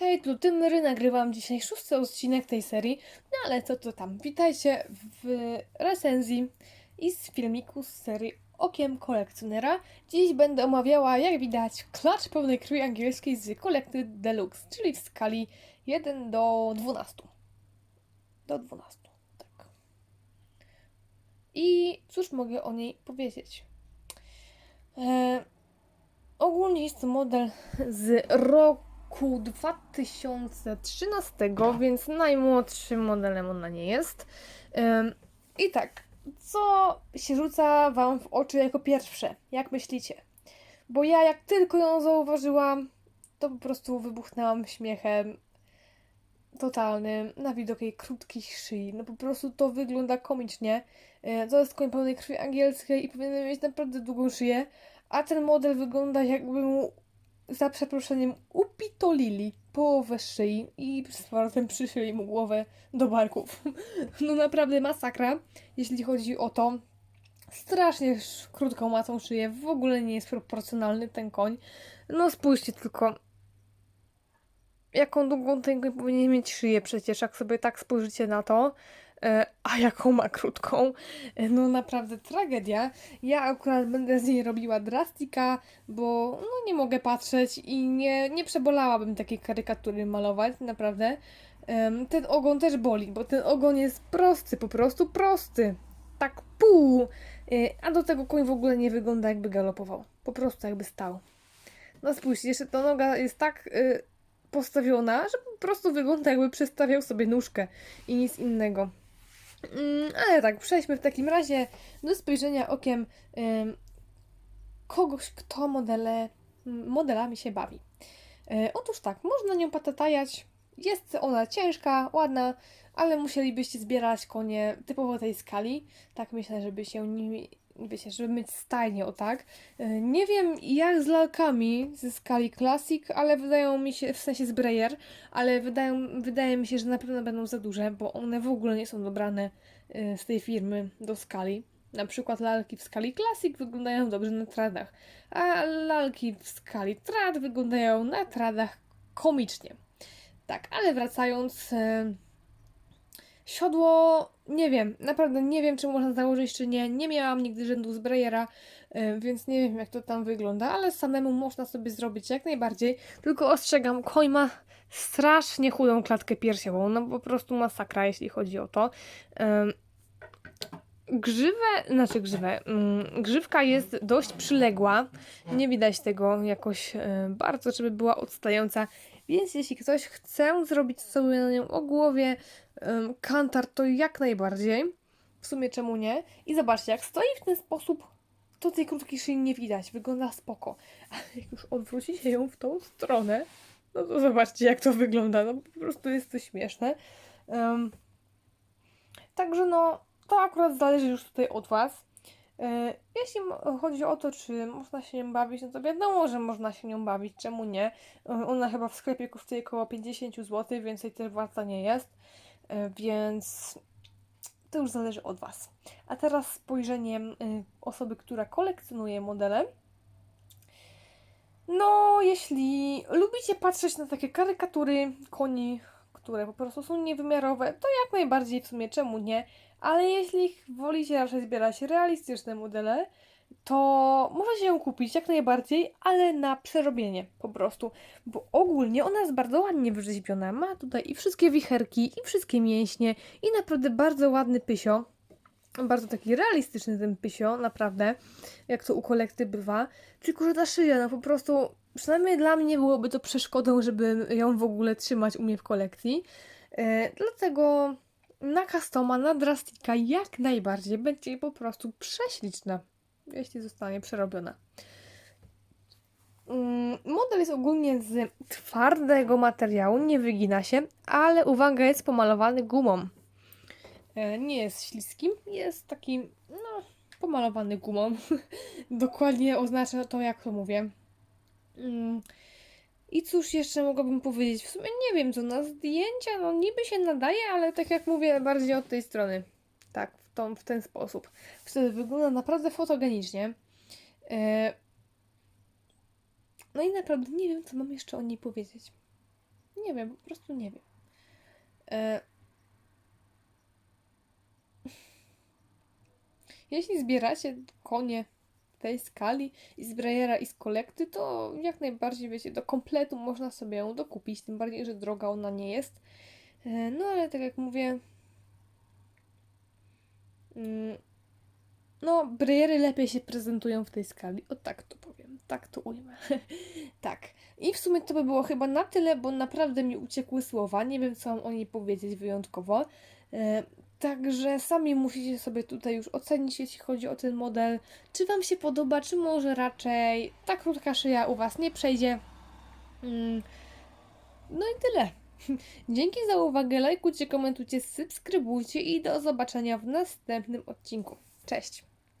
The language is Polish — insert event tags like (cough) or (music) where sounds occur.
Hej, tu Tymry, nagrywam dzisiaj szósty odcinek tej serii, no ale co to tam, witajcie w recenzji i z filmiku z serii Okiem Kolekcjonera. Dziś będę omawiała, jak widać, klacz pełnej krwi angielskiej z kolekty Deluxe, czyli w skali 1 do 12. Do 12, tak. I cóż mogę o niej powiedzieć? E, ogólnie jest to model z roku 2013, więc najmłodszym modelem ona nie jest. I tak, co się rzuca Wam w oczy jako pierwsze? Jak myślicie? Bo ja jak tylko ją zauważyłam, to po prostu wybuchnęłam śmiechem totalnym na widok jej krótkich szyi. No po prostu to wygląda komicznie. E, To jest koń pełnej krwi angielskiej i powinien mieć naprawdę długą szyję, a ten model wygląda jakby mu za przeproszeniem upitolili połowę szyi i z powrotem przyszyli mu głowę do barków. (laughs) No naprawdę masakra, jeśli chodzi o to. Strasznie sz- krótką ma tą szyję, w ogóle nie jest proporcjonalny ten koń. No spójrzcie tylko, jaką długą ten koń powinien mieć szyję przecież, jak sobie tak spojrzycie na to. E, A jaką ma krótką? E, No naprawdę tragedia. Ja akurat będę z niej robiła drastika, bo no, nie mogę patrzeć i nie, nie przebolałabym takiej karykatury malować, naprawdę. Ten ogon też boli, bo ten ogon jest prosty, po prostu prosty. Tak pół. E, A do tego koń w ogóle nie wygląda jakby galopował. Po prostu jakby stał. No spójrzcie, jeszcze ta noga jest tak y, postawiona, że po prostu wygląda jakby przestawiał sobie nóżkę i nic innego. Mm, ale tak, przejdźmy w takim razie do spojrzenia okiem em, kogoś, kto modele, modelami się bawi. E, otóż tak, można nią patatajać. Jest ona ciężka, ładna, ale musielibyście zbierać konie typowo tej skali. Tak myślę, żeby się nimi, wiecie, żeby mieć stajnie, o tak. E, Nie wiem jak z lalkami ze skali Classic, ale wydają mi się, w sensie z Breyer, ale wydają, wydaje mi się, że na pewno będą za duże, bo one w ogóle nie są dobrane e, z tej firmy do skali. Na przykład lalki w skali Classic wyglądają dobrze na tradach, a lalki w skali trad wyglądają na tradach komicznie. Tak, ale wracając, e, siodło, nie wiem, naprawdę nie wiem, czy można założyć, czy nie. Nie miałam nigdy rzędu z Breyera, więc nie wiem, jak to tam wygląda, ale samemu można sobie zrobić jak najbardziej. Tylko ostrzegam, koń ma strasznie chudą klatkę piersiową, no po prostu masakra, jeśli chodzi o to. Em, Grzywę, znaczy grzywę, mm, grzywka jest dość przyległa, nie widać tego jakoś e, bardzo, żeby była odstająca, więc jeśli ktoś chce zrobić sobie na nią o głowie em, kantar, to jak najbardziej, w sumie czemu nie, i zobaczcie, jak stoi w ten sposób, to tej krótkiej szyi nie widać, wygląda spoko, (laughs) ale jak już odwrócicie ją w tą stronę, no to zobaczcie jak to wygląda, no po prostu jest to śmieszne. Em, także no, to akurat zależy już tutaj od Was. E, Jeśli chodzi o to, czy można się nią bawić, no to wiadomo, że można się nią bawić, czemu nie? E, Ona chyba w sklepie kosztuje około 50 zł, więcej też warta nie jest, E, więc to już zależy od Was. A teraz spojrzeniem y, osoby, która kolekcjonuje modele. No, jeśli lubicie patrzeć na takie karykatury koni, które po prostu są niewymiarowe, to jak najbardziej w sumie czemu nie? Ale jeśli wolicie raczej zbierać realistyczne modele, to możecie ją kupić jak najbardziej, ale na przerobienie po prostu. Bo ogólnie ona jest bardzo ładnie wyrzeźbiona. Ma tutaj i wszystkie wicherki, i wszystkie mięśnie, i naprawdę bardzo ładny pysio. Bardzo taki realistyczny ten pysio, naprawdę, jak to u kolekty bywa. Tylko, że ta szyja, no po prostu, przynajmniej dla mnie byłoby to przeszkodą, żeby ją w ogóle trzymać u mnie w kolekcji. E, dlatego na customa, na drastika jak najbardziej będzie po prostu prześliczna, jeśli zostanie przerobiona. Mm, Model jest ogólnie z twardego materiału, nie wygina się, ale uwaga, jest pomalowany gumą. E, Nie jest śliskim, jest taki, no, pomalowany gumą. (laughs) Dokładnie oznacza to, jak to mówię. Mm, I cóż jeszcze mogłabym powiedzieć? W sumie nie wiem, co na zdjęcia, no niby się nadaje, ale tak jak mówię, bardziej od tej strony. Tak, w, tą, w ten sposób. Wtedy wygląda naprawdę fotogenicznie. E, No i naprawdę nie wiem, co mam jeszcze o niej powiedzieć. Nie wiem, po prostu nie wiem. E... (laughs) Jeśli zbieracie konie tej skali i z Breyera i z kolekty, to jak najbardziej, wiecie, do kompletu można sobie ją dokupić, tym bardziej, że droga ona nie jest. E, No ale tak jak mówię, mm, no Breyery lepiej się prezentują w tej skali, o tak to powiem, tak to ujmę. (laughs) tak. I w sumie to by było chyba na tyle, bo naprawdę mi uciekły słowa, nie wiem co mam o niej powiedzieć wyjątkowo. Także sami musicie sobie tutaj już ocenić, jeśli chodzi o ten model, czy Wam się podoba, czy może raczej ta krótka szyja u Was nie przejdzie. Mm, No i tyle. (laughs) Dzięki za uwagę, lajkujcie, komentujcie, subskrybujcie i do zobaczenia w następnym odcinku. Cześć!